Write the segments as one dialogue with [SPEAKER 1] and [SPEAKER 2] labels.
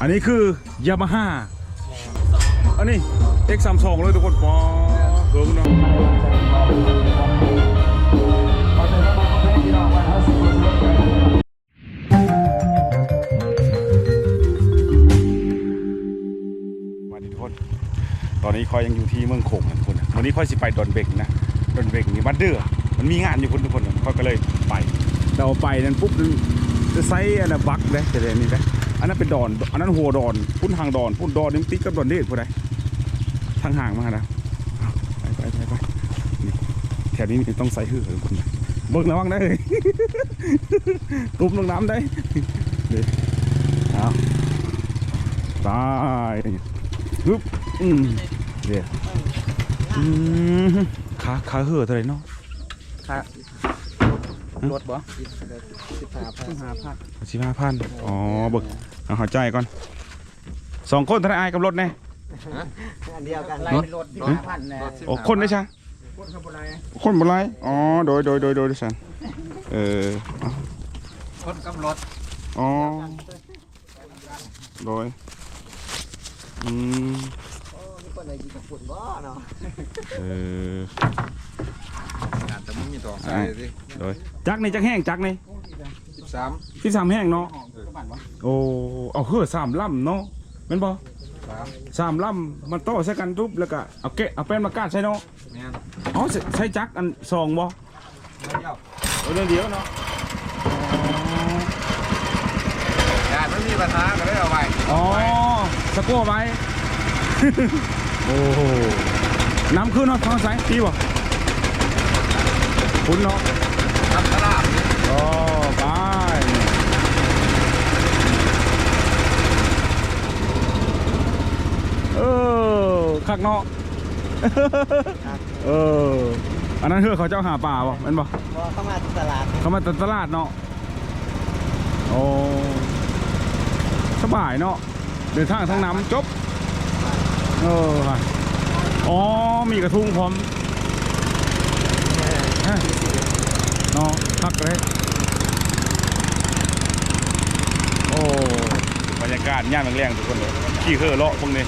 [SPEAKER 1] อันนี้คือยามาฮ่าอันนี้ X32 เลยทุกคนปอเพิ่งเนาะสวัสดีทุกคน ตอนนี้คอยยังอยู่ที่เมืองโขงนะทุกคน วันนี้คอยสิไปดอนเบกนะ ดอนเบกนี่บ้านเดือมันมีงานอยู่คนทุกคนคอยก็เลยไป เราไปนั้นปุ๊บจะไซส์อันนั้นบักเลยแต่เดี๋ยวนี้นะ อันนั้นเป็นดอน อันนั้นหัวดอน พุ่นทางดอนพุ่นดอนนี่มติดกับดอนเดชผู้ใดทางห่างมานะไปไปไปไปแถวนี้ต้องใส่หื้อทุกคนนะเบิกระวังได้เลยตุ้มลงน้ำได้เดี๋ยวเอาตายฮึบอืมเดี๋ยวอืมขาขาเหือเท่าไรเนาะขา
[SPEAKER 2] รถบ่สิบห้าพันสิบห้าพัน
[SPEAKER 1] สิบห้าพันอ๋อเบิกเอาหัวใจก่อนสองคนเท่าไหรอายกับรถเนี่ย
[SPEAKER 2] อันเดียวกัน
[SPEAKER 1] ไล่เป็นรถสิบห้าพัน
[SPEAKER 2] แน่
[SPEAKER 1] โอ้คนได้ช่าง
[SPEAKER 2] คนขับอะไร
[SPEAKER 1] คนบ่ไรอ๋อโดยโดยโดยโดยดิฉันเออเอา
[SPEAKER 2] คนกับรถ
[SPEAKER 1] อ๋อโดยอืม
[SPEAKER 2] นี่คนไหนกินกับฝุ่นบ่เนาะ
[SPEAKER 1] เออ
[SPEAKER 3] แต่ มึงมีทองใส่สิ
[SPEAKER 1] โดยจักนี่จักแห้งจักนี่
[SPEAKER 3] สิบสาม
[SPEAKER 1] ที่สามแห้งเนาะโอ้เอาเหือสามลำเนาะเป็นบ่
[SPEAKER 3] สาม
[SPEAKER 1] สามลำมันโต้ใส่กันทุบแล้วก็เอาเกะเอาแป้นมากาดใส่เนาะ
[SPEAKER 3] แม่น
[SPEAKER 1] อ๋อใส่ใส่จักอันสองบ่
[SPEAKER 3] เดียว
[SPEAKER 1] เอาเรื่องเดียวเนาะ
[SPEAKER 3] ญาติมันมีปัญหาก็เลยเอาไว้
[SPEAKER 1] อ๋อสะกัวไว้ โอ้โหน้ำขึ้นเนาะทางสายดีบ่ คุณเนาะ
[SPEAKER 3] ทำตลาด
[SPEAKER 1] อ๋อไปเออคักเนาะเออ อันนั้นเฮือเขาเจ้าหาป่าบ่แม่นบ่
[SPEAKER 2] บ่เข้ามาที่ตลาด
[SPEAKER 1] เขามาตลาดเนาะโอ้สบายเนาะเดินทางทางน้ำจบ เออฮะอ๋อ มีกระทุงพร้อม ฮะเนาะพักเลยโอ้บรรยากาศย่านแรงๆทุกคนเลยขี่เฮือเลาะพวกนี้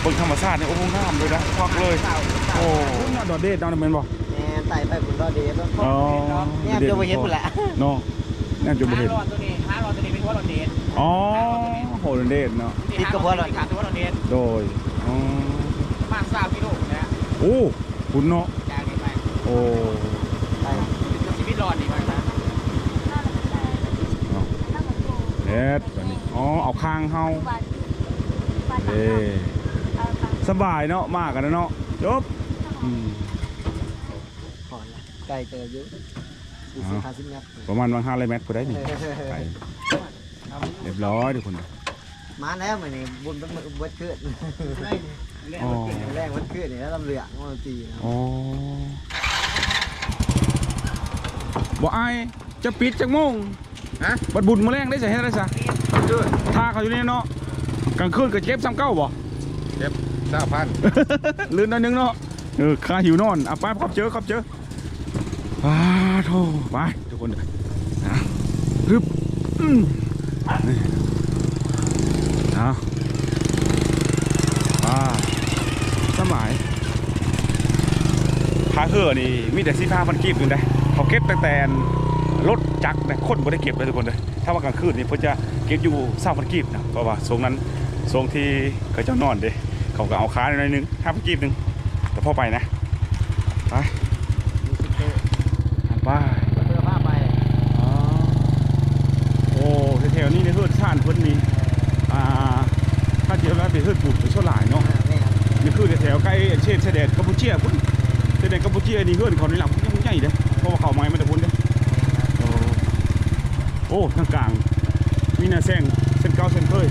[SPEAKER 1] เบิ่งธรรมชาตินี่โอ้โหงามเลยนะพักเลยโอ้น่าดอดเดดเนาะแม่นบ่
[SPEAKER 2] แม่ไต่ไปฝุ่นรอเดย์ต้น
[SPEAKER 1] อ๋อ
[SPEAKER 2] เนี่ยจะไปเห็นพุ่นแหละ
[SPEAKER 1] เนาะน่าจะบ่เห็น
[SPEAKER 4] รอดตัวนี้ห้ารอดตัวนี้เป็นหัวรอดเดน
[SPEAKER 1] อ๋อโหดเดดเนาะ
[SPEAKER 2] ติดกับหัวรอด
[SPEAKER 4] ขาดตัวรอดเดน
[SPEAKER 1] โดยอ๋อ
[SPEAKER 4] ประมาณสามกิโลนะ
[SPEAKER 1] โอ้คุณเนาะ
[SPEAKER 4] จากนี้ไป
[SPEAKER 1] โอ้
[SPEAKER 2] ไป
[SPEAKER 4] ชีวิตรอดดีมากนะ
[SPEAKER 1] เนาะ เด็ดแบบนี้อ๋อเอาข้างเฮาเอ้สบายเนาะมากกันนะเนาะจบอืม
[SPEAKER 2] ก่อนละไก่เจอเยอะสี่สิบห้าสิบเมตร
[SPEAKER 1] ประมาณวันห้าร้อยเมตรพอได้นี่ไปเรียบร้อยทุกคน
[SPEAKER 2] มาแล้วมื้อนี้บุญมันเบิดขึ้น
[SPEAKER 1] อ๋อ
[SPEAKER 2] แรงมันขึ้นนี่แล้วลำเหลืองมันตีนะ
[SPEAKER 1] อ๋อบ่อายจะปิดจักโมง
[SPEAKER 3] ฮะ
[SPEAKER 1] บัดบุญมาแรงได้ใส่ให้ได้ซะท่าเขาอยู่นี่เนาะกลางคืนก็เจ็บซ้ำเก้าบ่
[SPEAKER 3] เจ็บเก้าพัน
[SPEAKER 1] ลื่นหนิดนึงเนาะเออข้าหิวนอนอะไปขอบเจอขอบเจอว้าโธ่ไปทุกคนเด้อนะฮึบอืมนี่เอาว้าสมัยพาเหือนี่มีแต่สิบห้าพันกีบอยู่ได้เขาเก็บแต่แต่ รถจักรแต่คนไม่ได้เก็บเลยทุกคนเลยถ้าว่ากลางคืนนี่เพิ่นจะเก็บอยู่สามพันกีบนะเพราะว่าทรงนั้นทรงที่เขาเจะนอนเด้เขาก็เอาค้าหน่อยนึงห้าพันกีบหนึงแต่พอไปนะไป
[SPEAKER 2] มีสิบเตอร์
[SPEAKER 1] ไป
[SPEAKER 2] เพื่อผ้าไป
[SPEAKER 1] อ๋อโอ้แถวๆนี้ในเฮือดชาติเพิ่นนี่อ่าถ้าเทียบแล้วเป็นเฮือดปลูกเป็นส่วนหลายเนาะ
[SPEAKER 2] อ่าแม่ครับ
[SPEAKER 1] นี่คือแถวๆใกล้เช่นชายแดนกัมพูเชียพุ่นชายแดนกัมพูเชียนี่เฮือดเขาในหลังยังใหญ่เด้อเพราะว่าเขาไม้มันจะพุ่นเด้อโอ้ โอ้ทางกลาง มีหน้าแซงเส้นเก่าเส้นเคย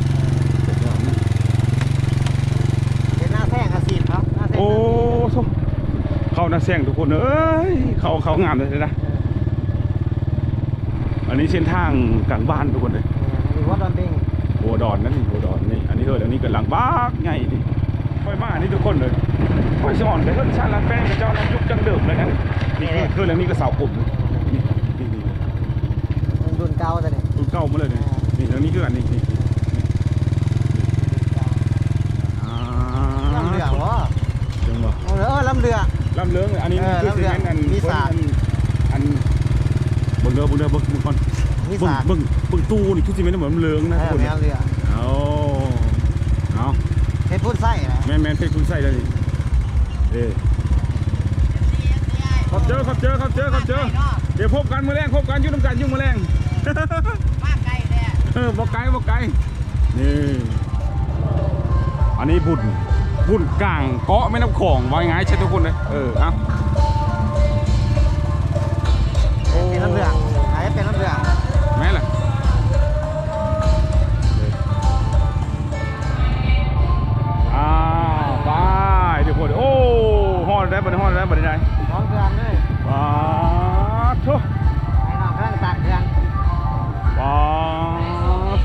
[SPEAKER 2] เป็นหน้าแท่งอาซีนครับหน้าแท่ง
[SPEAKER 1] โอ้โธ่เข้าหน้าแซงทุกคนเอ้ยเขาเขางามเลยนะอันนี้เส้นทางกลางบ้านทุกคนเลย
[SPEAKER 2] หรือว่าดอนเด้ง
[SPEAKER 1] หัวดอนนั่นนี่หัวดอนนี่อันนี้เฮิร์ดอันนี้ก็หลังบ้ากใหญ่นี่ค่อยมาอันนี้ทุกคนเลยค่อยสอนไปเฮิร์ดชาติละแป้งกับเจ้าน้ำยุกจังเดิมเลยนะนี่คือคือแล้วนี่ก็เสาอุ่มนี่นี่นี่
[SPEAKER 2] มันรุ่น ก่าแต่เนี่ย
[SPEAKER 1] เก่ามาเลยเนี่ยนี่ทางนี้คืออันนี้นี่ลำ
[SPEAKER 2] เรือวะจังหวะเออลำเรือ
[SPEAKER 1] ลำเรืออันนี้คือเรือเมนต์อัน
[SPEAKER 2] นี้สาก
[SPEAKER 1] อันอับิ่งเรือบิ่งเรือบิ่งบิ่งก่อนบิ่ง
[SPEAKER 2] สา
[SPEAKER 1] บิ่งบิ่งตู้นี่คือเซเมนต์เหมือนเรือนะทุก
[SPEAKER 2] เค
[SPEAKER 1] น
[SPEAKER 2] แม่เนี่ยเรอ
[SPEAKER 1] เอาเอา
[SPEAKER 2] เฮ็ดพุ่นไส้นะ
[SPEAKER 1] แมนแมนเพชรพุ่ณไส้เลยนี่เออขอบเจอขับเจอขอบเจอขอบเจอเดี๋ยวพบกันมื้อแรงพบกันยุ่งน้ำกันยุ่งมื้อแรง
[SPEAKER 4] มากไกลแน่
[SPEAKER 1] เออบอกไกลบอกไกลนี่อันนี้บุญบุญกลางเกาะแม่น้ำของว่าไงใช่ทุกคนเลยเออเอาโอ้
[SPEAKER 2] เป็นน้ำเรือไหนเป็นน้ำเรือ
[SPEAKER 1] แม่ล่ะอ้าวไปทุกคนโอ้ฮอดได้บัดนี้ฮอดได้บัดนี้ได้
[SPEAKER 2] พร้อมเครื่องเลย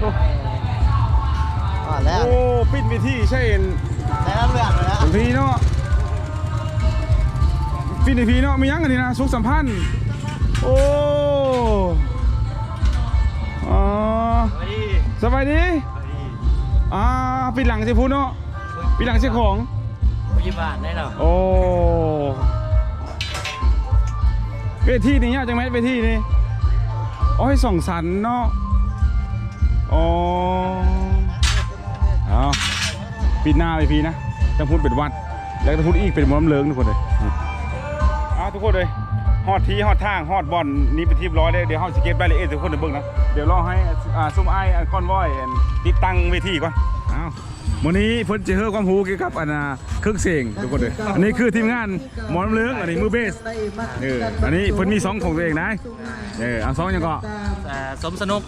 [SPEAKER 1] ทุก
[SPEAKER 2] อ๋อแล้ว
[SPEAKER 1] โอ้ ปิดวิธีใช่เห็น
[SPEAKER 2] ได้น้ำเรือแล้ว
[SPEAKER 1] บางทีเนาะปิดในพีเนาะมียังกันนี่นะสุขสัมพันธ์ โอ้อ๋อสบายดีอ่าปิดหลังสิพูดเนาะปิดหลังสิของ
[SPEAKER 4] ยี่บาทได้หรอ
[SPEAKER 1] โอ้เวทีนี่ยากจังไหมเวทีนี่โอ้ยสองสันเนาะ อ๋อเอาปิดหน้าไปพีนะจังพูดเป็นวัด แล้วจังพูดอีกเป็นมอลำเลิงทุกคนเลยเอาทุกคนเลยฮอดทีฮอดทางฮอดบอลนี่เป็นทีบร้อยเลยเดี๋ยวเฮาสิเก็บรายละเอียดทุกคนเดี๋ยวเบิ่งนะเดี๋ยวรอให้อ่าซุ่มไอ้ก้อนคอนวอยติดตั้งเวทีก่อน วันนี้เพิ่นจะเฮอความรู้เกี่ยวกับอันน่ะเครื่องเสียงทุกคนเลยอันนี้คือทีมงานหมอลำเลิงอันนี้มือเบสเอออันนี้เพิ่นมีสองของตัวเองนะเออเอาสองยังก็
[SPEAKER 4] สมสนุก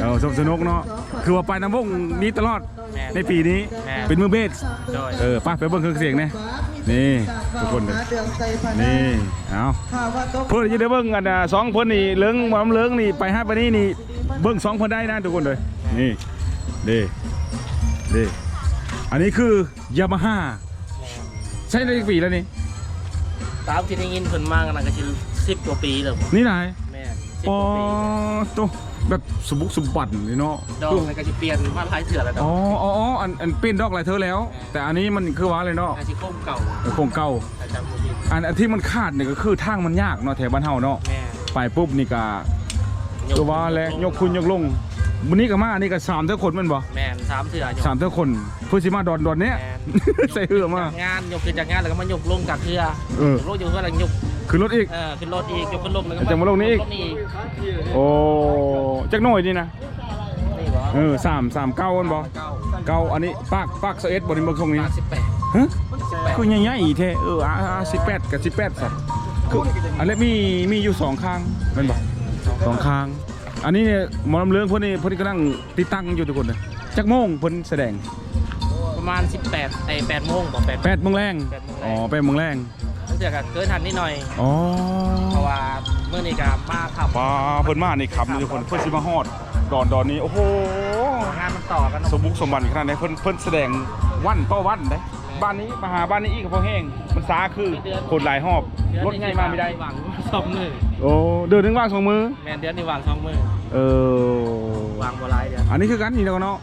[SPEAKER 1] เออสมสนุกเนาะคือว่าไปน้ำวงนี้ตลอด
[SPEAKER 4] แม่น
[SPEAKER 1] ในปีนี้
[SPEAKER 4] แม่น
[SPEAKER 1] เป็นมือเบส
[SPEAKER 4] โดย
[SPEAKER 1] เออไป้าไปเบิ่งเครื่องเสียงเนี่ยนี่ทุกคนเลยนี่เอาเพื่อนจะได้เบิ่งอันน่ะสองเพิ่นนี่เลิงหมอลำเลิงนี่ไปห้าปานนี้นี่เบิ่งสองเพิ่นได้นะทุกคนเลยนี่ดีดี อันนี้คือยามาฮ่าใช้ได้กี่ปีแล้วนี่
[SPEAKER 4] ตามที่ได้ยินคนมากนะก็คือสิบกว่าปีแล้ว
[SPEAKER 1] นี่ไหน
[SPEAKER 4] แม่สิบ
[SPEAKER 1] อ๋อก
[SPEAKER 4] ว่าปี
[SPEAKER 1] ตัวแบบสมบุกสมบัติเลยเนาะ
[SPEAKER 4] ดอกมันก็จะเปลี่ยนมาหลายเถื่อแล้วดอ
[SPEAKER 1] อ๋อกอ๋ออ๋ออันอันเป็นดอกหลายเธอแล้ว แต่อันนี้มันคือว่าอะไรเนาะ
[SPEAKER 4] อาชีพโค้งเก่า
[SPEAKER 1] โครงเก่า
[SPEAKER 4] อาจารย์มูล
[SPEAKER 1] อันอันที่มันขาดเนี่ยก็คือทางมันยากเนาะแถวบ้านเฮาเนาะ
[SPEAKER 4] แม่
[SPEAKER 1] ไปปุ๊บนี่ก็ตัวว่าแล้วยกคุณยกลง วันนี้ก็มาอันนี้ก็สามเท่าคนแมันบ่
[SPEAKER 4] แม่สามเถื่อ
[SPEAKER 1] สามเท่าคนเพื่อสิมาดอนดอนเนี้ยใส่เหือมา
[SPEAKER 4] งานยกขึ้นจากงานแล้วก็มายกลงจากเถื่อ
[SPEAKER 1] เออ
[SPEAKER 4] ยกลงอยู่เพื่ออะไรยก
[SPEAKER 1] คือรถอีก
[SPEAKER 4] เออขึ้นรถอีกยกขึ้นลงแล้วก็
[SPEAKER 1] จะมาลงนี่อีก
[SPEAKER 4] ลอีก
[SPEAKER 1] โอ้จักหน่อยนี่นะ
[SPEAKER 4] นี่เหรอ
[SPEAKER 1] เออสามสามเก้าอันบ่
[SPEAKER 4] เก้า
[SPEAKER 1] เก้าอันนี้ปากปากเสเอ็ดบริเวณทรงนี้
[SPEAKER 4] แปดสิบแปด
[SPEAKER 1] ฮะ
[SPEAKER 4] สิบแปด
[SPEAKER 1] คือใหญ่ๆแท้เอออ่าสิบแปดกับสิบแปดสัตว์คืออันนี้มีมีอยู่สองข้างแมันบ่สองข้าง อันนี้เนี่ยหมอลำเลืองพวกนี้พวกนี้กำลังติดตั้งอยู่ทุกคนเลยจักโมงเพิ่นแสดง
[SPEAKER 4] ประมาณสิบแปดไอ้แปดโมงบอกแปด
[SPEAKER 1] แปดโมงแรง
[SPEAKER 4] แปดโมงแรง
[SPEAKER 1] อ๋อแปดโมงแรง
[SPEAKER 4] ตั้งแต่ก็เกินทันนิดหน่อย
[SPEAKER 1] อ๋อ
[SPEAKER 4] เพราะว่าเมื่อนี้ก็มาขับ
[SPEAKER 1] ว้าเพิ่นมานี่ครับนี่ทุกคนเพิ่นสิมาฮอดดอนดอนนี้โอ้โห
[SPEAKER 4] งานมันต่อกันเนอะ
[SPEAKER 1] สมบุกสมบันขนาดไหนเพิ่นเพิ่นแสดงวันต่อวันเด้ บ้านนี้มาหาบ้านนี้อีกก็พอแห้งมันซาคือคนหลายหอบรถง่ายมาไม่ได้
[SPEAKER 4] หวังสองมือ
[SPEAKER 1] โอ้เดินถึงว่างสองมือ
[SPEAKER 4] แมนเดือนนี้วางสองมือ
[SPEAKER 1] เออ
[SPEAKER 4] วางบอลายเดือน
[SPEAKER 1] อันนี้คือกันนี่แล้วเนาะ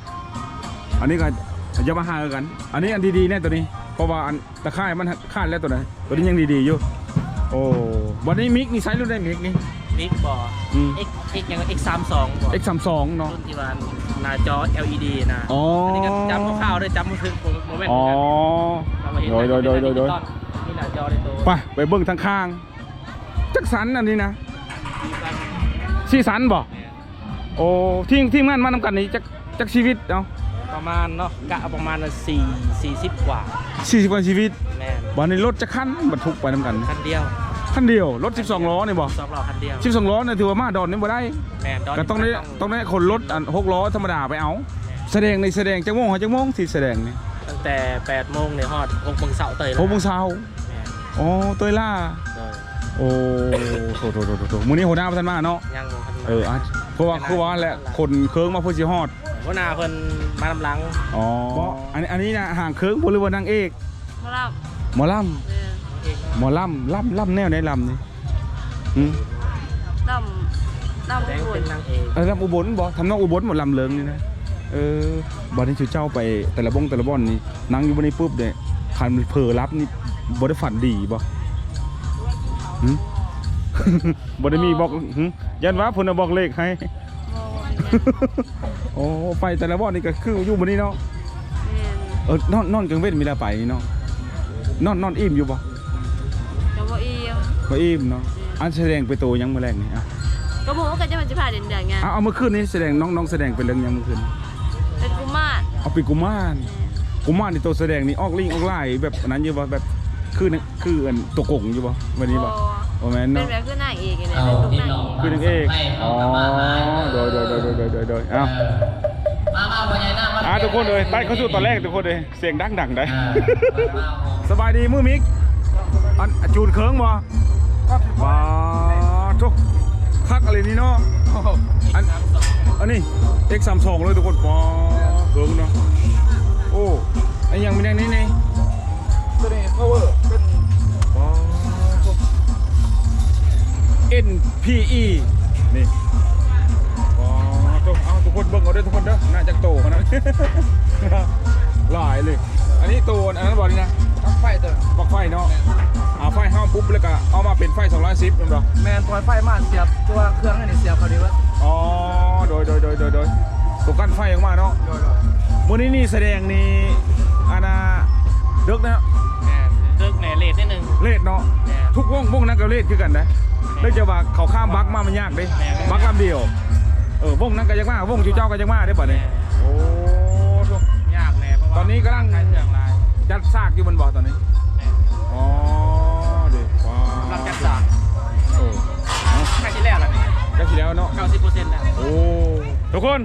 [SPEAKER 1] อันนี้ก็ยามาฮ่าคือกัน อันนี้อันดีๆแน่ตัวนี้ เพราะว่าอันตะข่ายมันขาดแล้วตัวนั้นตัวนี้ยังดีๆอยู่โอ้วันนี้มิกนี่ใช้รุ่นได้มิกนี่
[SPEAKER 4] บิ๊กบอ
[SPEAKER 1] อื ม
[SPEAKER 4] X X ยัง X สามสองบอ
[SPEAKER 1] X32 เนาะ
[SPEAKER 4] รุ่นที่ว่าหน้าจอ LED นะ
[SPEAKER 1] อ๋ออั
[SPEAKER 4] นนี้ก็จำคร่าวๆด้วยจำมือถือโมเมนต์
[SPEAKER 1] อ๋อ
[SPEAKER 4] เรามาเห็น
[SPEAKER 1] โดยโดยโดยโดยโดย
[SPEAKER 4] นี่หน้าจอในตัว
[SPEAKER 1] ไปไปเบิ่งทางข้างจักสันอันนี้นะสีสันบ่โอ้ทีมทีมงานมานำกันนี่จักจักชีวิตเนาะ
[SPEAKER 4] ประมาณเนาะกะประมาณสี่สี่สิบกว่า
[SPEAKER 1] สี่สิบกว่าชีวิต
[SPEAKER 4] แมน
[SPEAKER 1] วันนี้รถจะคันบรรทุกไปนำกัน
[SPEAKER 4] คันเดียว
[SPEAKER 1] คันเดียวรถ 12 ล้อนี่บ่
[SPEAKER 4] สองล้อคันเดียว
[SPEAKER 1] 12 ล้อเนี่ยถือว่ามาดอนนี่บ่ได้
[SPEAKER 4] แมนดน
[SPEAKER 1] ก็ต้องได้ต้องได้คนรถอัน6ล้อธรรมดาไปเอา แสดงในแสดงจังโมงหาจังโมงที่แสดงนี่
[SPEAKER 4] ตั้งแต่8โมงในฮอด6โมงเช้าเตย
[SPEAKER 1] หกโมงเช้า
[SPEAKER 4] แม่น
[SPEAKER 1] อ๋อเตยล่า
[SPEAKER 4] โดย
[SPEAKER 1] โอ้โถโถโถโถโถมื้อนี้หัวหน้าบ่ทันมาเนาะ
[SPEAKER 4] ยังบ่ทันมา
[SPEAKER 1] เอออะเพราะว่าคือว่าแหละคนเคิงมาเพื่อสิฮอด
[SPEAKER 4] หัวหน้าเพิ่นมาลำหลัง
[SPEAKER 1] อ๋ออันนี้อันนี้นะห่างเคิงบ่หรือว่านางเอก
[SPEAKER 5] มาลับ
[SPEAKER 1] หมอล
[SPEAKER 5] เออ
[SPEAKER 4] เองำ
[SPEAKER 1] หมอลำลำลำแนวไหนลำนี่หืม
[SPEAKER 5] ดำดำ
[SPEAKER 4] แดง
[SPEAKER 5] บุ
[SPEAKER 4] เป็
[SPEAKER 5] ญ
[SPEAKER 4] นนางเอก
[SPEAKER 1] เออลำอุบลบ่ทำนองอุบลหมดลำเลิงนี่นะเออบ่ได้ชื่อเจ้าไปแต่ละบงแต่ละบ่อนนี่นั่งอยู่บนนี้ปุ๊บเนี่ยคันมันเผลอรับนี่บ่ได้ฝันดีบ่หึ บ่ได้มีบอกหึยันว่าเพิ่นน่ะบอกเลขให้
[SPEAKER 5] บ่เป็นหยัง
[SPEAKER 1] โอ้ไปแต่ละบ่อนนี่ก็คืออยู่มื้อนี้เนาะ
[SPEAKER 5] แม่น
[SPEAKER 1] เออนอนนอนกลางเว้นมีลาไปเนาะนอนนอนอิ่มอยู่บ่
[SPEAKER 5] ก็บ่เอียง
[SPEAKER 1] บ่อิ่มเนาะอันแสดงไปโตยังมื้อแรกนี่อะ
[SPEAKER 5] ก็บอกว่าก็จะมันจะพาเด่นๆไง
[SPEAKER 1] เอาเอาเมื่อคืนนี้แสดงน้องน้องแสดงเป็นเรื่องยังเมื่อคืน
[SPEAKER 5] เป็นกุมาร
[SPEAKER 1] เอาเป็นกุมารกุมารนี่ตัวแสดงนี่ออกลิงออกลายแบบอันนั้นอยู่บ่แบบคือนั่นคืออันตัวกงอยู่บ่วันนี้บ่บ่แม่น
[SPEAKER 5] เป็น
[SPEAKER 1] เนาะ
[SPEAKER 5] แบบคือนางเอกเลย
[SPEAKER 6] เอา
[SPEAKER 5] เป็นลูก
[SPEAKER 6] พี่
[SPEAKER 5] นาง
[SPEAKER 6] น้อง
[SPEAKER 5] เอก
[SPEAKER 1] คือนางเอกอ๋อโดยโดยโดยโดยโดยโดยโดยเอ้า
[SPEAKER 6] มามาพ่อใหญ่หน้ามา
[SPEAKER 1] อ่าทุกคนเลยใต้เขาสู้ตอนแรกทุกคนเลยเสียงดังดังได้
[SPEAKER 6] อ่ามา
[SPEAKER 1] สบายดีมือมิกอันอันจูนเคิงบ่ มาทุกคักอะไรนี่เนาะอันอันนี้ X32 เลยทุกคนปอเคิงเนาะโอ้ไอ้ยังมีแดงนี้นี่
[SPEAKER 2] ตัวนี้ power เป็น
[SPEAKER 1] ปอทุก NPE นี่ปอทุกเอาทุกคนเบิ่งเอาเด้อทุกคนเด้อน่าจะโตขนาดหลายเลย อันนี้ตัวอันนั้นบอกนี่นะ
[SPEAKER 2] ปลั๊ก ไฟตัวนั้น
[SPEAKER 1] ปลั๊กไฟเนาะเอาไฟห้าปุ๊บแล้วก็เอามาเป็นไฟ210เป็นบ่
[SPEAKER 2] แมนปล่อยไฟมาเสียบตัวเครื่องอันนี้เสียบเขาดีวะ
[SPEAKER 1] อ๋อโดยโดยโดยโดยโดยตัวกั้นไฟออกมาเนาะ
[SPEAKER 2] โดยโดย
[SPEAKER 1] วันนี้นี่แสดงนี่อาณาเดึกนะ
[SPEAKER 4] แม่นเลิกแหน่เลทนิดนึง
[SPEAKER 1] เลดเนาะ
[SPEAKER 4] แม่
[SPEAKER 1] ทุกวงวงนั้นก็เลดคือกันนะเนื่องจากว่าเขาข้ามบักมามันยากเด้
[SPEAKER 4] แม่น
[SPEAKER 1] บักลำเดียวเออวงนั้นก็ยังมาวงจูเจ้าก็ยังมาได้ป่ะเนี่ยโอ้ทุก
[SPEAKER 4] ยากแหน่เพราะว่า
[SPEAKER 1] ตอนนี้กำลัง
[SPEAKER 4] ใช้เครื่องลาย
[SPEAKER 1] จัดซากอยู่บนบ่อตอนนี้
[SPEAKER 4] แม่น
[SPEAKER 1] อ๋อเด็กว้ากำ
[SPEAKER 4] ลัง
[SPEAKER 1] ว
[SPEAKER 4] จัดสร้าง
[SPEAKER 1] โอ้เนาะ
[SPEAKER 4] ใกล้ที่แล้วแล้วนี่
[SPEAKER 1] ก็ทีแล้วเนาะ
[SPEAKER 4] 90%แล้ว
[SPEAKER 1] โอ้ทุกคน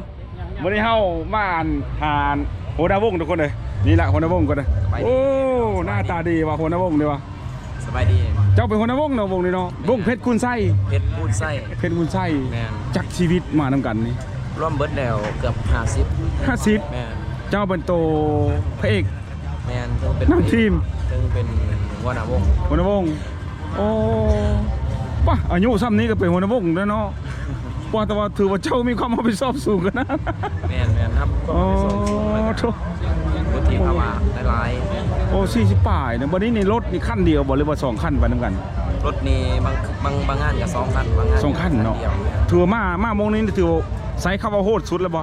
[SPEAKER 1] วันนี้เฮามาอ่านหานโหดาวงทุกคนเลยนี่แหละโหดาวงก่อนเลยโอ้หน้าตาดีว่ะโหดาวงดีว่ะ
[SPEAKER 3] สบายดี
[SPEAKER 1] เจ้าเป็นโหดาวงเนาะวงนี้เนาะวงเพชรคุณไส้
[SPEAKER 3] เพชรพูดไส้
[SPEAKER 1] เพชรคุณไส้
[SPEAKER 3] แม่น
[SPEAKER 1] จักชีวิตมานำกันนี่
[SPEAKER 3] ร่วมเบิร์ดแล้วเกือบ50
[SPEAKER 1] ห้าสิบ
[SPEAKER 3] แม่น
[SPEAKER 1] เจ้าเป็นโตพระเอก
[SPEAKER 3] แม่นเพิ่งเป็น
[SPEAKER 1] นำทีม
[SPEAKER 3] เพิ่งเป็นหัวหน้าวง
[SPEAKER 1] โหดาวงโอ้ป่ะอายุซ้ำนี้ก็เป็นโหดาวงแล้วเนาะป่ะแต่ว่าถือว่าเจ้ามีความรับผิดชอบสูงกันนะ
[SPEAKER 3] แม่นแม่นครับก็
[SPEAKER 1] โอ้
[SPEAKER 3] ไปส่งแล้วก็
[SPEAKER 1] โถ
[SPEAKER 3] พุทธิภาวะหลาย
[SPEAKER 1] โอ้สี่สิบป่ายเนี่ยวันนี้ในรถนี่ขั้นเดียวบ่หรือว่าสองขั้นไปนำกัน
[SPEAKER 3] ๆรถนี้บางบางบางงานกับสองคันบางงาน
[SPEAKER 1] สองขั้นเนาะ
[SPEAKER 3] ดียว
[SPEAKER 1] ถือว่ามามาโมงนี้ถือว่าไซส์เข้าว่าโหดสุดแล้วบ่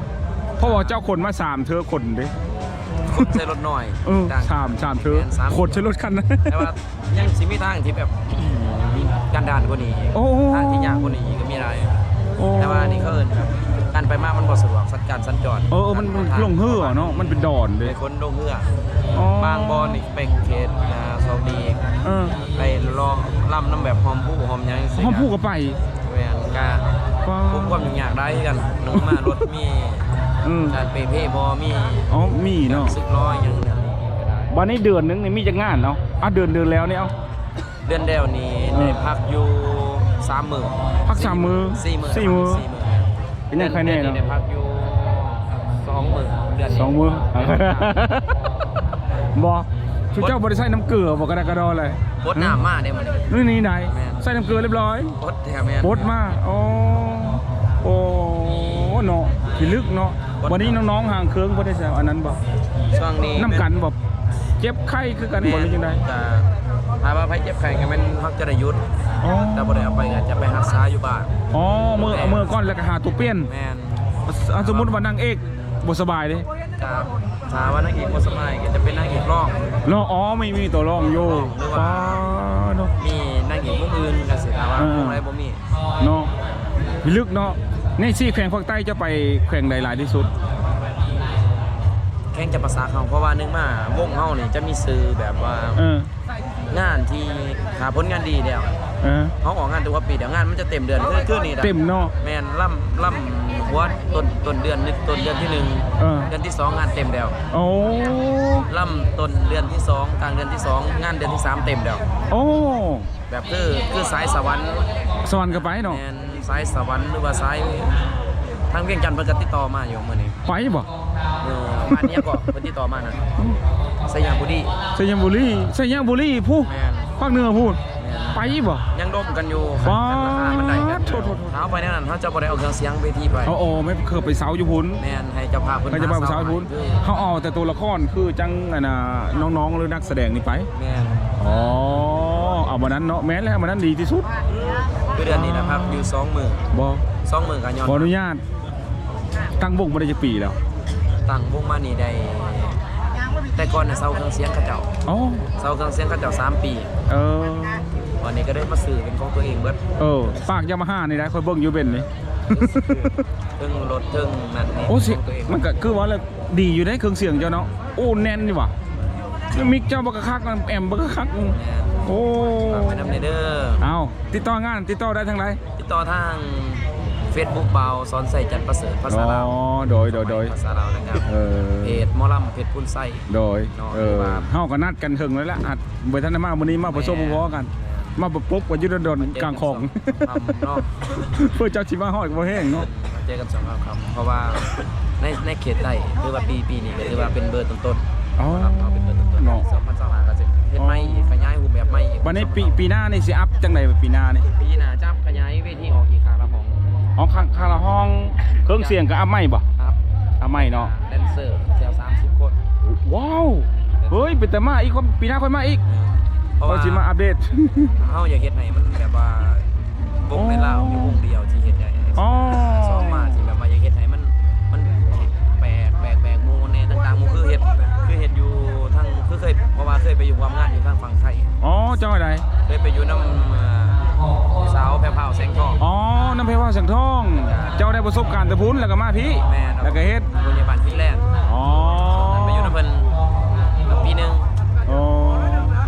[SPEAKER 1] เพราะว่าเจ้าคนมาสามเธอคนเด้
[SPEAKER 3] ใช้รถน้อย
[SPEAKER 1] เออ
[SPEAKER 3] ดัง
[SPEAKER 1] สามสามเธอ
[SPEAKER 3] แม่นสาม
[SPEAKER 1] คนใช้รถคันนะ
[SPEAKER 3] แต่ว่ายังสิมีทางที่แบบ มีการด่านกว่านี้อีก
[SPEAKER 1] โอ้
[SPEAKER 3] ทางที่ยากกว่านี้อีกก็มีอะไร
[SPEAKER 1] โอ้
[SPEAKER 3] แต่ว่านี่เขาเอินแบบการไปมามันบ่สะดวกสัญการสัญจร
[SPEAKER 1] เออเออมันมันลงเหือเนาะมันเป็นดอนเด้
[SPEAKER 3] ไปคนลงเหือ
[SPEAKER 1] อ๋อบา
[SPEAKER 3] งบอนอีกไปเขตอ่าซาอุดี
[SPEAKER 1] เออ
[SPEAKER 3] ไปรอล่ำน้ำแบบหอมผู้หอมหยังสิ
[SPEAKER 1] ห้องผู้ก็ไป
[SPEAKER 3] แม่นกา
[SPEAKER 1] ว้า
[SPEAKER 3] พวกความยุ่งยากได้กันหนึงมารถมี
[SPEAKER 1] เออ
[SPEAKER 3] การเปย์เพย์บอมี
[SPEAKER 1] อ๋อมีเนาะ
[SPEAKER 3] สึกร้อยหยังเนี่ยก็ได้
[SPEAKER 1] วันนี้เดือนนึงนี่มีจักงานเนาะอะเดือนเดือนแล้วเนี่ยเอา
[SPEAKER 3] เดือนเดียวนี้
[SPEAKER 1] เออ
[SPEAKER 3] ได้พักอยู่สามมื้อ
[SPEAKER 1] พักสามมื้อ
[SPEAKER 3] สี่มื้อ
[SPEAKER 1] สี่มื้อ
[SPEAKER 3] สี่มื้อ
[SPEAKER 1] เป็นยังใครแน่เนาะ
[SPEAKER 3] ได้พักอยู่สองมื้อเดือนนี้
[SPEAKER 1] สองมือบ่ชุดเจ้าบริใส่น้ำเกลือบ่กระดากระดอเลย
[SPEAKER 3] พดน้ำมาได้มัน
[SPEAKER 1] นี่นี่ไหน
[SPEAKER 3] แม่น
[SPEAKER 1] ใส่น้ำเกลือเรียบร้อย
[SPEAKER 3] พดแถวแม่น
[SPEAKER 1] ปดมา โอ้ โอ้เนาะพี่ลึกเนาะ
[SPEAKER 3] ปด
[SPEAKER 1] วันนี้น้องๆห่างเครื่องบ่ได้แซวอันนั้นบ่
[SPEAKER 3] ช่วงนี้
[SPEAKER 1] น้ำกันบ่เจ็บไข้คือกันบ่หรือจังได
[SPEAKER 3] จะถ้าว่าไผเจ็บไข้ก็แม่นเฮาจะได้หยุด
[SPEAKER 1] อ๋อ
[SPEAKER 3] แต่บ่ได้เอาไปก็จะไปรักษาอยู่บ้าน
[SPEAKER 1] อ๋อมือเอามือก่อนแล้วก็หาตัวเปลี่ยน
[SPEAKER 3] แม่น
[SPEAKER 1] อะสมมุติว่านางเอกบ่สบายเด้
[SPEAKER 3] ก็ถ้าว่านางเอกบ่สบายก็จะเป็นนางเอกรอง
[SPEAKER 1] รออ๋อไม่มีตัวรองอยู่
[SPEAKER 3] หรือว่า
[SPEAKER 1] ป้าเนาะ
[SPEAKER 3] มีนางเอกวงอื่นก็สิถ้าว่า
[SPEAKER 1] เออ
[SPEAKER 3] วงใดบ่มี
[SPEAKER 1] เนาะพี่ลึกเนาะ ในซี่แขวงภาคใต้จะไปแขวงใดหลายที่สุด
[SPEAKER 3] แข่งจะภาษาเขาเพราะว่านึงมาวงเฮานี่จะมีสื่อแบบว่า
[SPEAKER 1] เออ
[SPEAKER 3] งานที่หาผลงานดีแล้ว
[SPEAKER 1] เออ
[SPEAKER 3] เขาออกงานทุกปีเดี๋ยวงานมันจะเต็มเดือนคือคือนี่นะ
[SPEAKER 1] เต็มเนาะ
[SPEAKER 3] แม่นล่ำล่ำหัวต้นต้นเดือนหนึงต้นเดือนที่หนึ่ง
[SPEAKER 1] เออ
[SPEAKER 3] เดือนที่สองงานเต็มแล้ว
[SPEAKER 1] โอ้
[SPEAKER 3] ล่ำต้นเดือนที่สองกลางเดือนที่สองงานเดือนที่สามเต็มแล้ว
[SPEAKER 1] โอ้
[SPEAKER 3] แบบคือคือสายสวรรค์
[SPEAKER 1] สวรรค์ก็ไปเนาะ
[SPEAKER 3] แม่นสายสวรรค์หรือว่าสายทางเวียงจันทร์เพิ่นก็ติดต่อมาอยู่มื้อนี้
[SPEAKER 1] ไปบ่
[SPEAKER 3] เออบ้านเนี้ยก็เพิ่นติดต่อมานะสยามบุรี
[SPEAKER 1] สยามบุรีสยามบุรีผู้
[SPEAKER 3] แม่น
[SPEAKER 1] ภาคเหนือพูด
[SPEAKER 3] แม่น
[SPEAKER 1] ไปบ่
[SPEAKER 3] ยังดมกันอยู่
[SPEAKER 1] ว้า
[SPEAKER 3] ราคามันได้กัน
[SPEAKER 1] โทษโทษโทษ
[SPEAKER 3] เท้าไปแน่นอนเขาจะบ่ได้เอาเครื่องเสียงเวทีไป
[SPEAKER 1] เอาโอ้ไม่เคยไปเสาอยู่พุ่น
[SPEAKER 3] แม่นให้เจ้าภาพเพิ่น
[SPEAKER 1] เขาจะไป
[SPEAKER 3] ห
[SPEAKER 1] เสาอยู่พุ่นเขาเอาแต่ตัวละครคือจังอันน่ะน้องๆหรือนักแสดงนี่ไป
[SPEAKER 3] แม่น
[SPEAKER 1] อ๋อ เอาเอามานั้นเนาะแม้นแล้วมานั้นดีที่สุด
[SPEAKER 3] คือเดือนนี้นะครับอยู่สองมือ
[SPEAKER 1] บ่
[SPEAKER 3] สองมือกันย้อน
[SPEAKER 1] ขออนุญาต ตั้งวงมาได้จะปีแล้ว
[SPEAKER 3] ตั้งวงมานี่ได้แต่ก่อนน่ะเซาเครื่องเสียงเขาเจ้า
[SPEAKER 1] อ๋อ
[SPEAKER 3] เซาเครื่องเสียงเขาเจ้าสามปี
[SPEAKER 1] เออ
[SPEAKER 3] วันนี้ก็ได้มาซื้อเป็นของตัวเองเบิด
[SPEAKER 1] เออฝากยามาฮ่านี่ได้คอยเบิ่งอยู่เป็นนี่
[SPEAKER 3] เทิงรถเทิงนั่นนี่
[SPEAKER 1] โอ้สิ
[SPEAKER 3] ของตัวเอง
[SPEAKER 1] มันก็คือว่าแล้วดีอยู่ได้เครื่องเสียงเจ้าเนาะโอ้แน่นนี่ว่ะแล้วมิกเจ้าบักกะคักแอมบักกะคัก
[SPEAKER 3] แม่น
[SPEAKER 1] โอ้
[SPEAKER 3] ฝากไว้นำเด้อ
[SPEAKER 1] เอาติดต่องานติดต่อได้ทางไหน
[SPEAKER 3] ติดต่อทาง Facebook เบาสอนใส่จันทร์ประเสริฐภาษาลาว
[SPEAKER 1] อ๋อโดยโดยโดย
[SPEAKER 3] ภาษาลาวนะครับ
[SPEAKER 1] เออ
[SPEAKER 3] เพจหมอลำเพจพุ่นไส้
[SPEAKER 1] โดย
[SPEAKER 3] เนาะ
[SPEAKER 1] เออ
[SPEAKER 3] ว่า
[SPEAKER 1] เฮาก็นัดกันถึงแล้วล่ะอัดเบ่ทันได้มามื้อนี้มาประสบพอๆกัน มาประปบกันอยู่ดอนๆกลางของ
[SPEAKER 3] ทำเนาะ
[SPEAKER 1] เพื่อเจ้าสิมาฮอดก็บ่แห้งเนาะ
[SPEAKER 3] มาเจอกันสองครั้งครับเพราะว่าในในเขตใต้คือว่าปีปีนี้ก็ถือว่าเป็นเบอร์ต้น
[SPEAKER 1] อ๋อ
[SPEAKER 3] ๆครับเราเป็นเบอร์ต้นๆ
[SPEAKER 1] เนาะ
[SPEAKER 3] สองพันสองห้าก็จะเฮ็ดไม่อีกขยายรูปแบบไม่อีก
[SPEAKER 1] วันนี้ปีปีหน้านี่สิอัพจังไดปีหน้านี่
[SPEAKER 3] ปีหน้าจับขยายเวทีออกอีกครั้งละของ
[SPEAKER 1] อ๋อข้างข้างละห้องเครื่องเสียงก็อัพใหม่บ่
[SPEAKER 3] ครับ
[SPEAKER 1] อัพใหม่เนาะ
[SPEAKER 3] แดนเซอร์แถว30 คน
[SPEAKER 1] ว้าวเฮ้ยเป็นแต่มาอีกคนปีหน้าค่อยมาอีก
[SPEAKER 3] เพราะ
[SPEAKER 1] ก็
[SPEAKER 3] ว่า
[SPEAKER 1] สิมาอัปเดต
[SPEAKER 3] เฮาอยากเฮ็ดให้มันแบบว่าวงในลาวอยู่วงเดียวที่เฮ็ดได้
[SPEAKER 1] อ๋อ
[SPEAKER 3] ยเพราะว่าเคยไปอยู่ความงานอยู่ทางฝั่งไทย
[SPEAKER 1] อ๋อเจ้าอะไร
[SPEAKER 3] เคยไปอยู่น้ำเอ่อสาวแพรวพราวแสงทอง
[SPEAKER 1] อ๋อน้ำเพชรว่าสังทอง เจ้าได้ประสบการณ์แต่พุ้นแล้วก็มาพี่
[SPEAKER 3] แม่น
[SPEAKER 1] แล้วก็เฮ็ด
[SPEAKER 3] โรงพยาบาลฟินแลนด์
[SPEAKER 1] อ๋อ
[SPEAKER 3] ไปอยู่น้ำเพิ่นปีหนึง
[SPEAKER 1] อ๋อ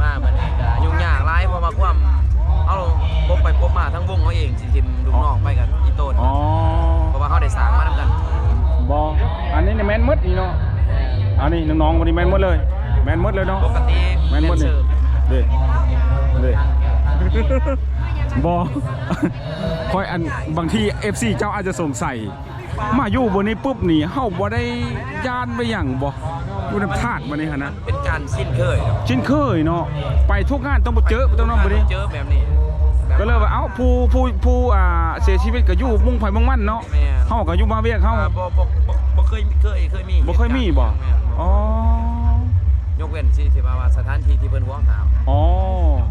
[SPEAKER 3] มาเพิ่นนี่ก็ยุ่งยากหลายเพราะว่าความเอาพบไปพบมาทั้งวงเขาเองสิทิมลูกน้องไปกันอีโต้น
[SPEAKER 1] อ๋อ
[SPEAKER 3] เพราะว่าเขาได้สร้างมานํกัน
[SPEAKER 1] บออันนี้เนี่ยแมนมดนี่เนาะอันนี้น้องๆวันนี้แมนมดเลย แมนมดเลยเนาะ
[SPEAKER 3] ปกติ
[SPEAKER 1] แมนมด
[SPEAKER 3] เซ
[SPEAKER 1] นี่
[SPEAKER 3] อร์
[SPEAKER 1] เด้เด้บอคอยอันบางที FC เจ้าอาจจะสงสัยมาอยู่บนนี้ปุ๊บนี่เฮาบ่ได้ย่านไปหยังบ่อยู่ในธาตุมานี่หั่นนะ
[SPEAKER 3] เป็นการสิ้นเคยครับ
[SPEAKER 1] ชินเคยเนาะไปทุกงานต้องบ่เจอต้องนำบ่นี้
[SPEAKER 3] เจอแบบนี้แบบ
[SPEAKER 1] ก็เลยว่าเอ้าผู้ผู้ผู้อ่าเสียชีวิตก็อยู่มุ่งไผมุ่งมั่นเนาะ
[SPEAKER 3] แม่น
[SPEAKER 1] เฮาก็อยู่มาเวียกเฮา
[SPEAKER 3] อ่าบ่บ่บ่บ่เคยเคยเคยมี
[SPEAKER 1] บ่เคยมีบ่
[SPEAKER 3] แม่น
[SPEAKER 1] อ๋อ ย
[SPEAKER 3] กเว้นที่ที่ว่าว่าสถานที่ที่เพิ่นห่วงหาม
[SPEAKER 1] อ๋อ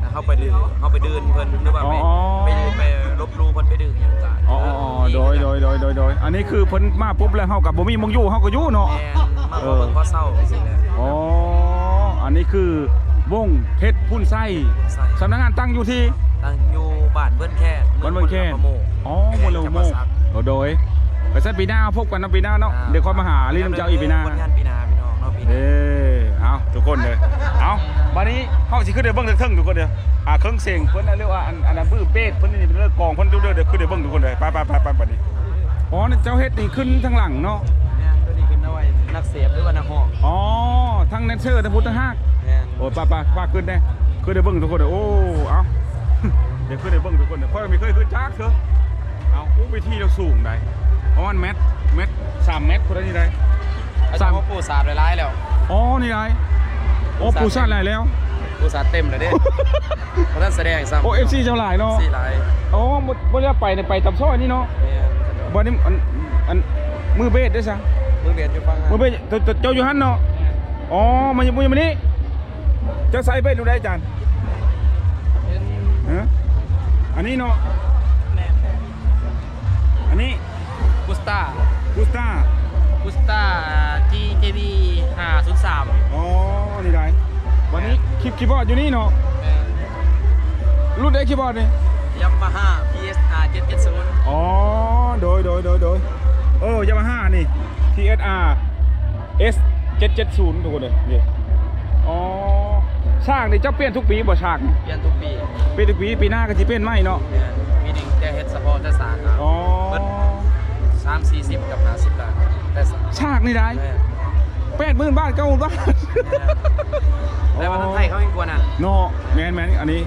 [SPEAKER 3] แล้วเขาไปดื้อเขาไปดื้อเพิ่นหรือว่าไป
[SPEAKER 1] อ๋อ
[SPEAKER 3] ไปไปลบหลู่เพิ่นไปดื้อหยังก็
[SPEAKER 1] อ๋ออ๋ออ๋อโดยโดยโดยโดยโดยอันนี้คือเพิ่นมาปุ๊บแล้วเฮากับบ่มีหมองอยู่เฮาก็อยู่เนาะ
[SPEAKER 3] แม่นมาบ่เบิ่งเพราะเศร้าสิแหละ
[SPEAKER 1] อ๋อ อันนี้คือวงเพชรพุ่นไส้
[SPEAKER 3] ใส่
[SPEAKER 1] สำนักงานตั้งอยู่ที่
[SPEAKER 3] ตั้งอยู่บ้านเบิ้นแค่
[SPEAKER 1] บ้านเบิ่งแค่
[SPEAKER 3] ประโมง
[SPEAKER 1] อ๋อมเลวโมงโอ้โดยไปซะปีหน้าพบกันนะปีหน้าเนาะ เดี๋ยวค่อยมาหาลีน้ำเจ้าอีกปีหน้า
[SPEAKER 3] ผลงานปีหน้าพี่น้องเนาะปีหน้า
[SPEAKER 1] เด้ เอาทุกคนเลยเอาวันนี้เฮาสิขึ้นเด้เบิ่งเทิงๆทุกคนเด้ออ่าเครื่องเสียงเพิ่นน่ะเรียกว่าอันอันนั้นบื้อเบสเพิ่นนี่เป็นเรื่องกองเพิ่นดูเด้อเดี๋ยวขึ้นเด้เบิ่งทุกคนเลยไปไปไปไปบัดนี้อ๋อนี่เจ้าเฮ็ดนี่ขึ้นทางหลังเนาะ
[SPEAKER 3] แม่นตัวนี้ขึ้นเอาไว้นักเสพหรือว่านักฮอก
[SPEAKER 1] อ๋อทั้งแดนเซอร์ทั้งพุทธฮัก
[SPEAKER 3] แม่น
[SPEAKER 1] โอ้ป้าป้าป้าขึ้นได้ขึ้นได้เบิ้งทุกคนเลยโอ้เอาเดี๋ยวขึ้นได้เบิ้งทุกคนเลยเพราะไม่เคยขึ้นจักเถอะเอาอู้ไปที่เราสูงได้ประมาณเมตรเมตรสามเมตรคนละนี่ได้
[SPEAKER 3] อาจารย์ว่าปูสาดไว้หลายแล้ว
[SPEAKER 1] อ๋อ นี่ได้โอ้ปูซ่าหลายแล้ว
[SPEAKER 3] ปูสาดเต็มเลยเด้เพราะท่านแสดงซ้ำ
[SPEAKER 1] โอ้เอฟซีเจ้าหลายเนาะ
[SPEAKER 3] สี่หลาย
[SPEAKER 1] อ๋อบ่บ่ได้ไปเนี่ยไปตับซ้อยนี่เนาะ
[SPEAKER 3] แม่น
[SPEAKER 1] บ่นี้อันอันมือเบสได้ซะ
[SPEAKER 3] มือเบียดอยู่ฟัง
[SPEAKER 1] มือเบสเจ้าเจ้าเจ้าอยู่หันเนาะอ๋อมันอยู่มันอยู่มานี่เจ้าใส่เบสดูได้อาจารย์ฮะอันนี้เนาะ ลิปคีย์บอร์ดอยู่นี่เนาะรุ่นไหนคีย์บอร์ดนี่
[SPEAKER 4] ยัมมาฮ่า PSR 770
[SPEAKER 1] อ๋อ โดยโดยโดยโดยเออยามาฮ่านี่ TSR S 770ทุกคนเลยนี่อ๋อฉากนี่เจ้าเปลี่ยนทุกปีบ่ฉากนี่
[SPEAKER 4] เปลี่ยนทุกปี
[SPEAKER 1] เปลี่ยนทุกปีปีหน้าก็จะเปลี่ยนใหม่เนาะ
[SPEAKER 4] แม่นมีหนึ่งแต่เฮ็ดเฉพาะแต่สารครับ
[SPEAKER 1] อ๋อ
[SPEAKER 4] สามสี่สิบกับห้าสิบล้านแต่สาร
[SPEAKER 1] ฉากนี่ได้
[SPEAKER 4] แม่น
[SPEAKER 1] แปดหมื่นบาทเก้าหมื่นบาท
[SPEAKER 3] แต่ว่าทางไทยเขายิ่งกว่านั้น
[SPEAKER 1] เนาะแมนแมนอันนี้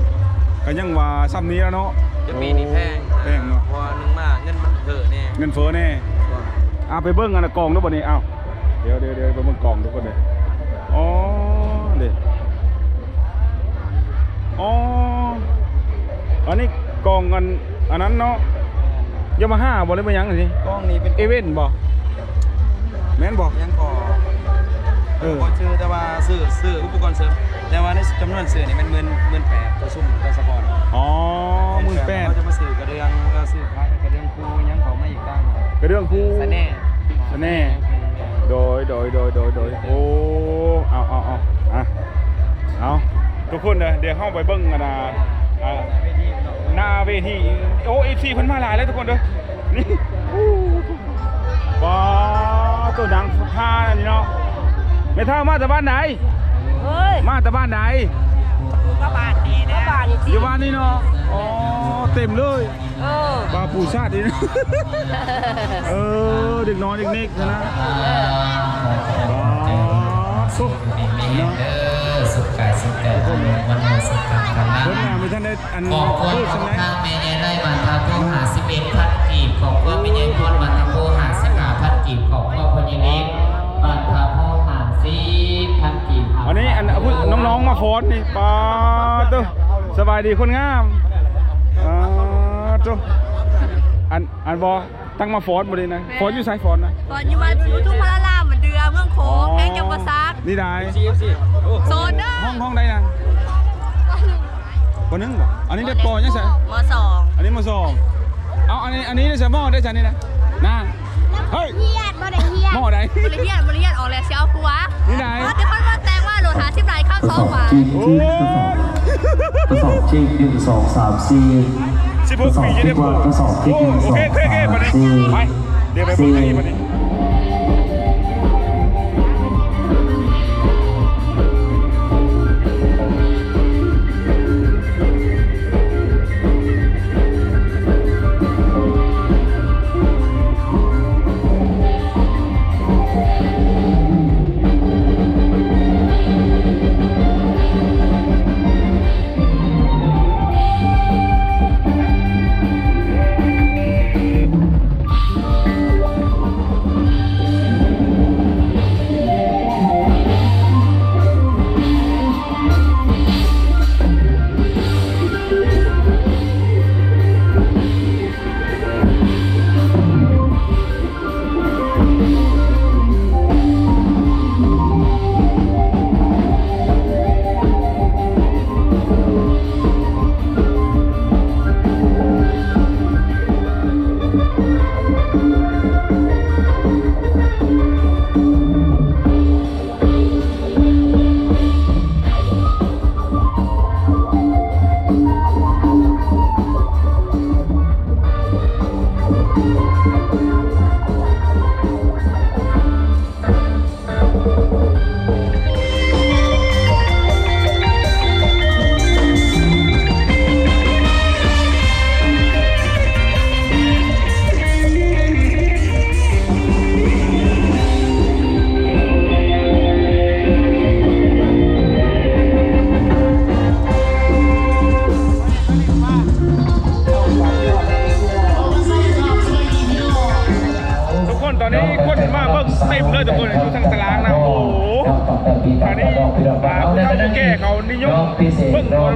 [SPEAKER 1] ก็ยังว่าซ้ำนี้แล้วเนาะ
[SPEAKER 3] จะปีนี้แพง
[SPEAKER 1] แพงเนาะ
[SPEAKER 3] เพราะว่าหนึงมาเงินมันเถอะแน่
[SPEAKER 1] เงินเฟ้อแน่เอาไปเบิ้งอันนะกองด้วยบ่นี่เอาเดี๋ยวเดี๋ยวเดี๋ยวไปเบิ้งกองทุกคนเลยอ๋อเด็อ๋ออันนี้กองอันอันนั้นเนาะยามาฮ่าบ่เลยบ่หยังนี่
[SPEAKER 3] กล้องนี้เป็น
[SPEAKER 1] เอเว่นบ่แม่นบ่
[SPEAKER 3] ยังก่อ
[SPEAKER 1] เออ
[SPEAKER 3] อุปกรณ์ซื้อแต่ว่าซื้อซื้ออุปกรณ์เสริมแต่ว่าในจำนวนซื้อนี่มันหมื่นหมื่นแปดตัวซุ่มตัวสปอน
[SPEAKER 1] อ๋อหมื่นแปด
[SPEAKER 3] เขาจะมาซื้อกระเดื่องก็ซื้อขายกระเดื่องคูยังเขาไม่อีกตั้ง
[SPEAKER 1] กระเรื่องคู่
[SPEAKER 3] แน่
[SPEAKER 1] สแน่ โดยโดยโดยโดยโดยโอ้เอาเอาเอาอะเอาทุกคนเด้อเดี๋ยวเข้าไปเบิ้งกันนะอ่าหน้าเวทีโอ้เอฟซีเพิ่นมาหลายแล้วทุกคนเด้อนี่อู้ว้าตัวดังท่าอันนี้เนาะ ไม่เท่ามาจากบ้านไหน
[SPEAKER 5] เฮ้ย
[SPEAKER 1] มาจากบ้านไหน
[SPEAKER 5] ก็บาทดีนะบาทดี
[SPEAKER 1] อยู่บ้านนี่เนาะ อ๋อ เต็มเลย
[SPEAKER 5] เออ
[SPEAKER 1] ปลาปูชาตินี่นะ เออ เด็กน้อยเด็กเน็กนะนะอ๋อสุกเนาะ
[SPEAKER 6] เด้อสุขกายสุขใจวันโมสุขขังกันนะ
[SPEAKER 1] เพิ่นมาไม่ทันได้อัน
[SPEAKER 6] ขอบคุณ
[SPEAKER 1] พูด
[SPEAKER 6] ขอ
[SPEAKER 1] ใช่
[SPEAKER 6] บ
[SPEAKER 1] ไหม
[SPEAKER 6] ทางเมยายไล่บันทาผู้หาสิบเอ็ดพันกีบขอบคุณเมยายพรบันทาผู้หาสิบห้าพันกีบขอบคุณพญเล็กบันทา
[SPEAKER 1] อันนี้อันพูดน้องๆมาฟ้อนนี่ปลาตัวสบายดีคนงามอ่าตัวอันอันบอตั้งมาฟ้อนบ่เลยนะฟ้อนอยู่สายฟ้อนนะ
[SPEAKER 5] ตอนอยู่มาลูกทุ่งพระรามเหมือนเดือเมืองโขงแข้งจังหวัดซัก
[SPEAKER 1] นี่ได้
[SPEAKER 3] CFC โอ้
[SPEAKER 5] โซนเด้อ
[SPEAKER 1] ห้องห้องใดนะปหนึ่งบ่อันนี้ได้ปอยังไง
[SPEAKER 5] มสอง
[SPEAKER 1] อันนี้มาสองเอาอันนี้อันนี้ได้ใส่หม้อได้จ้ะนี่นะนะ เฮ้ย
[SPEAKER 5] เฮียดบ่ได้เฮียด
[SPEAKER 1] หม้อใด
[SPEAKER 5] บริเฮียดบริเฮียดออกแล้วเชียวปัว
[SPEAKER 1] นี่ไหน
[SPEAKER 5] เพราะที่คนว่าแตงว่าโหลดหาสิบไหลข้าวซองหวาน
[SPEAKER 1] โอ้
[SPEAKER 7] ทดสอบจริงหนึ่งสองสามสี่
[SPEAKER 1] สิบ
[SPEAKER 7] ท
[SPEAKER 1] ห
[SPEAKER 7] ด
[SPEAKER 1] ก
[SPEAKER 7] สอบ
[SPEAKER 1] ปี
[SPEAKER 7] จ
[SPEAKER 1] จะ
[SPEAKER 7] ริ
[SPEAKER 1] ได้
[SPEAKER 7] ง
[SPEAKER 1] ปลู
[SPEAKER 7] ว่ากทดสอบจริงหนึ่งส
[SPEAKER 1] โอ
[SPEAKER 7] อง
[SPEAKER 1] เคโอเคโอเค
[SPEAKER 7] สาม
[SPEAKER 1] มาดิ
[SPEAKER 7] สี่
[SPEAKER 1] ไปเดี๋ยวไปเบิ่งอันนี้มาดิ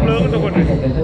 [SPEAKER 1] เบิ่งค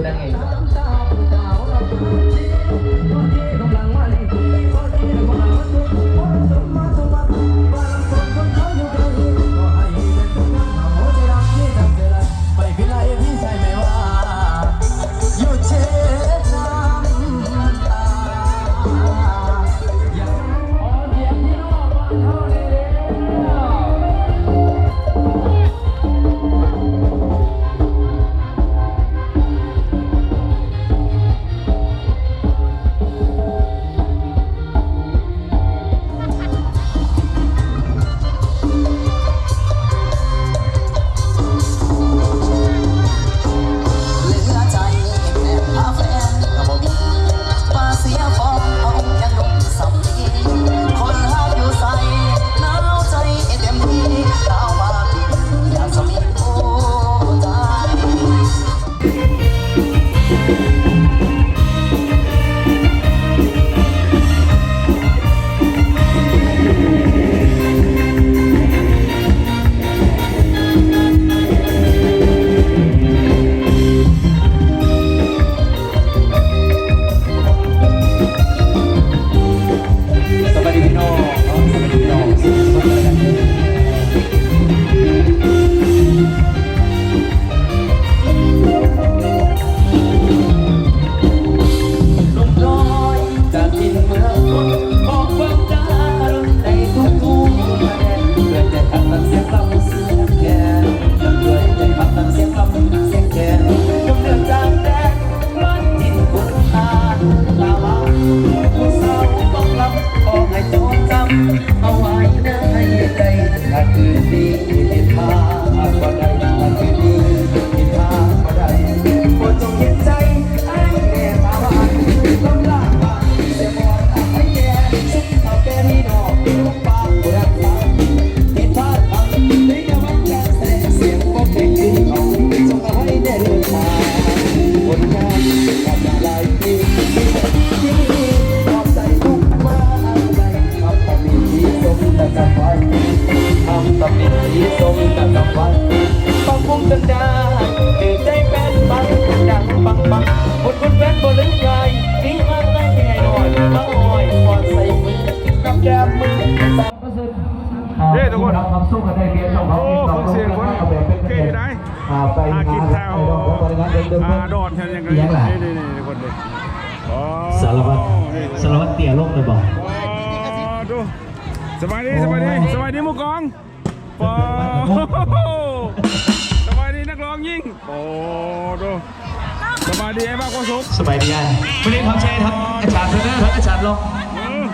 [SPEAKER 1] ดีไอ้บ้าโกสุก
[SPEAKER 7] สบายดีอะวันนี้ขอแชร์ครับ อาจารย์เทรนเนอร์ครับอาจารย์ลง
[SPEAKER 1] เออ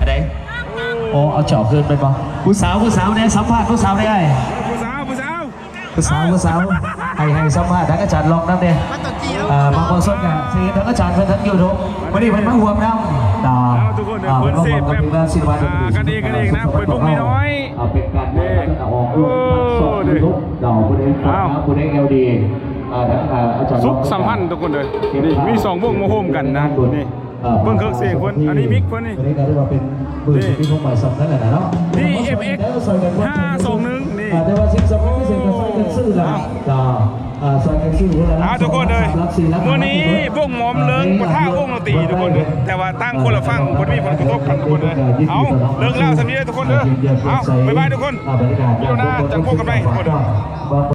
[SPEAKER 7] อะไรโอ้เอาเจาะขึ้นไปป่ะผู้สาวผู้สาวเนี่ยสัมภาษณ์ผู้สาวได้ไง
[SPEAKER 1] ผู้สาวผู้สาว
[SPEAKER 7] ผู้สาวผู้สาวให้ให้สัมภาษณ์ทั้งอาจารย์ลงนั่นเองอ่าบางคนสดกันซีทั้งอาจารย์เพื่อนทั้งยูทูบวันนี้เพิ่นมาห่วงน้ำต่อ
[SPEAKER 1] เอาทุกคนเดี๋ยวเพิ่นเสพแบบอ่ากันเองกันเองนะเปิดพวกน้อย
[SPEAKER 7] เอาเป็นการเล่นออกลูกสองยูทูบดอกผู้ใดฟังนะผู้ใดเอลดี อ่าทั้งอาจารย์
[SPEAKER 1] สุขสัมพันธ์ทุกคนเลยนี่มีสองวงมาโฮมกันนะนี่เพิ่งเครื่องเสียงเพิ่นอันนี้มิกเพิ่นนี่
[SPEAKER 7] อันนี้ก็เรียกว่าเป็นมือชีวิตของหมายสำคัญแหละเนาะ
[SPEAKER 1] นี่ FX 521นี่
[SPEAKER 7] แต่ว่าสิ่งสำคัญที่สุดก็ใส่กันซื่อละก็อ่าใส่กันซื่อเวลา
[SPEAKER 1] เอาทุกคนเลยเมื่อนี้พวกหมอมเลิงปะท่าวงดนตรีทุกคนเลยแต่ว่าตั้งคนละฟังคนมีผลกระทบกันทุกคนเลยเอาเลิกเล่าสำนีเลยทุกคนเลยเอาบ๊ายบายทุกคน
[SPEAKER 7] อ่าบรรยากาศ
[SPEAKER 1] พี่โดนาจะพบกันไหมทุกคนเลย